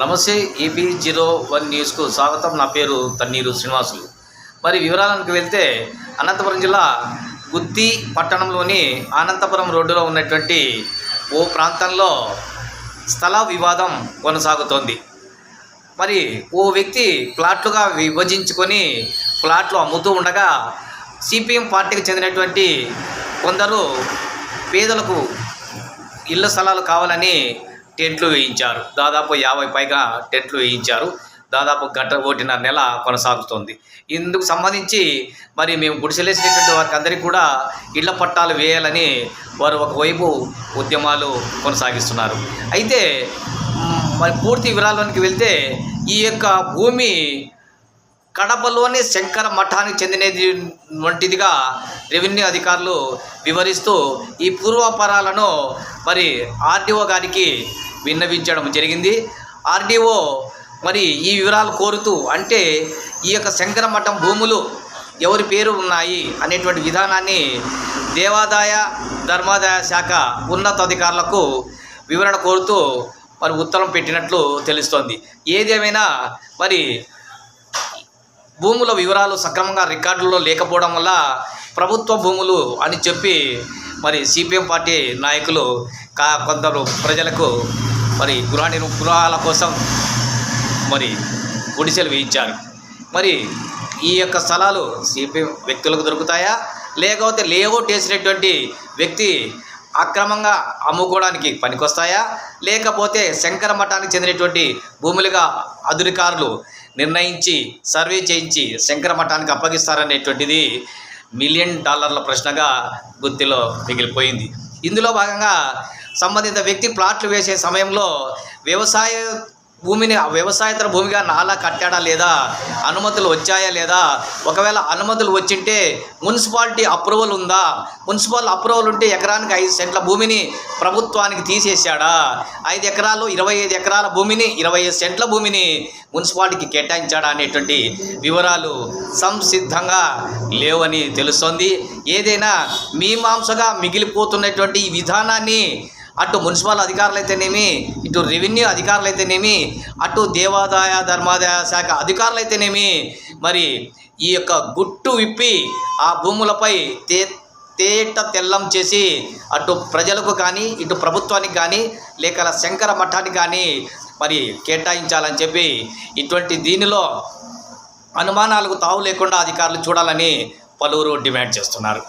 నమస్తే AP zero one న్యూస్కు స్వాగతం. నా పేరు తన్నీరు శ్రీనివాసులు. మరి వివరాలకు వెళ్తే అనంతపురం జిల్లా గుత్తి పట్టణంలోని అనంతపురం రోడ్డులో ఉన్నటువంటి ఓ ప్రాంతంలో స్థల వివాదం కొనసాగుతోంది. మరి ఓ వ్యక్తి ప్లాట్లుగా విభజించుకొని ప్లాట్లు అమ్ముతూ ఉండగా సిపిఎం పార్టీకి చెందినటువంటి కొందరు పేదలకు ఇళ్ళ స్థలాలు కావాలని టెంట్లు వేయించారు. దాదాపు యాభై పైగా టెంట్లు వేయించారు. దాదాపు గంట ఒకటిన్నర నెల కొనసాగుతోంది. ఇందుకు సంబంధించి మరి మేము గుడిసెలేసినటువంటి వారికి అందరికీ కూడా ఇళ్ళ పట్టాలు వేయాలని వారు ఒకవైపు ఉద్యమాలు కొనసాగిస్తున్నారు. అయితే మరి పూర్తి వివరాల్లోనికి వెళ్తే ఈ యొక్క భూమి కడపలోని శంకర మఠానికి చెందినది వంటిదిగా రెవెన్యూ అధికారులు వివరిస్తూ ఈ పూర్వాపరాలను మరి ఆర్డీఓ గారికి విన్నవించడం జరిగింది. ఆర్డీఓ మరి ఈ వివరాలు కోరుతూ అంటే ఈ యొక్క శంకర మఠం భూములు ఎవరి పేరు ఉన్నాయి అనేటువంటి విధానాన్ని దేవాదాయ ధర్మాదాయ శాఖ ఉన్నతాధికారులకు వివరణ కోరుతూ మరి ఉత్తరం పెట్టినట్లు తెలుస్తోంది. ఏదేమైనా మరి భూముల వివరాలు సక్రమంగా రికార్డుల్లో లేకపోవడం వల్ల ప్రభుత్వ భూములు అని చెప్పి మరి సిపిఎం పార్టీ నాయకులు కా కొందరు ప్రజలకు మరి గృహ నిర్ కోసం మరి గుడిసెలు వేయించారు. మరి ఈ యొక్క స్థలాలు సిపిఎం వ్యక్తులకు దొరుకుతాయా? లేకపోతే లేఅవుట్ వేసినటువంటి వ్యక్తి అక్రమంగా అమ్ముకోవడానికి పనికొస్తాయా? లేకపోతే శంకర మఠానికి చెందినటువంటి భూములుగా అధికారులు నిర్ణయించి సర్వే చేయించి శంకర మఠానికి అప్పగిస్తారనేటువంటిది మిలియన్ డాలర్ల ప్రశ్నగా గుర్తిలో మిగిలిపోయింది. ఇందులో భాగంగా సంబంధిత వ్యక్తి ప్లాట్లు వేసే సమయంలో వ్యవసాయ భూమిని వ్యవసాయేతర భూమిగా నాలా కట్టాడా లేదా? అనుమతులు వచ్చాయా లేదా? ఒకవేళ అనుమతులు వచ్చింటే మున్సిపాలిటీ అప్రూవల్ ఉందా? మున్సిపల్ అప్రూవల్ ఉంటే ఎకరానికి ఐదు సెంట్ల భూమిని ప్రభుత్వానికి తీసేశాడా? ఐదు ఎకరాలు ఇరవై ఐదు ఎకరాల భూమిని ఇరవై ఐదు సెంట్ల భూమిని మున్సిపాలిటీకి కేటాయించాడా అనేటువంటి వివరాలు సంసిద్ధంగా లేవని తెలుస్తోంది. ఏదైనా మీమాంసగా మిగిలిపోతున్నటువంటి ఈ విధానాన్ని అటు మున్సిపల్ అధికారులు అయితేనేమి ఇటు రెవెన్యూ అధికారులు అయితేనేమి అటు దేవాదాయ ధర్మాదాయ శాఖ అధికారులు అయితేనేమి మరి ఈ యొక్క గుట్టు విప్పి ఆ భూములపై తే తేట తెల్లం చేసి అటు ప్రజలకు కానీ ఇటు ప్రభుత్వానికి కానీ లేక శంకర మఠానికి కానీ మరి కేటాయించాలని చెప్పి ఇటువంటి దీనిలో అనుమానాలకు తావు లేకుండా అధికారులు చూడాలని పలువురు డిమాండ్ చేస్తున్నారు.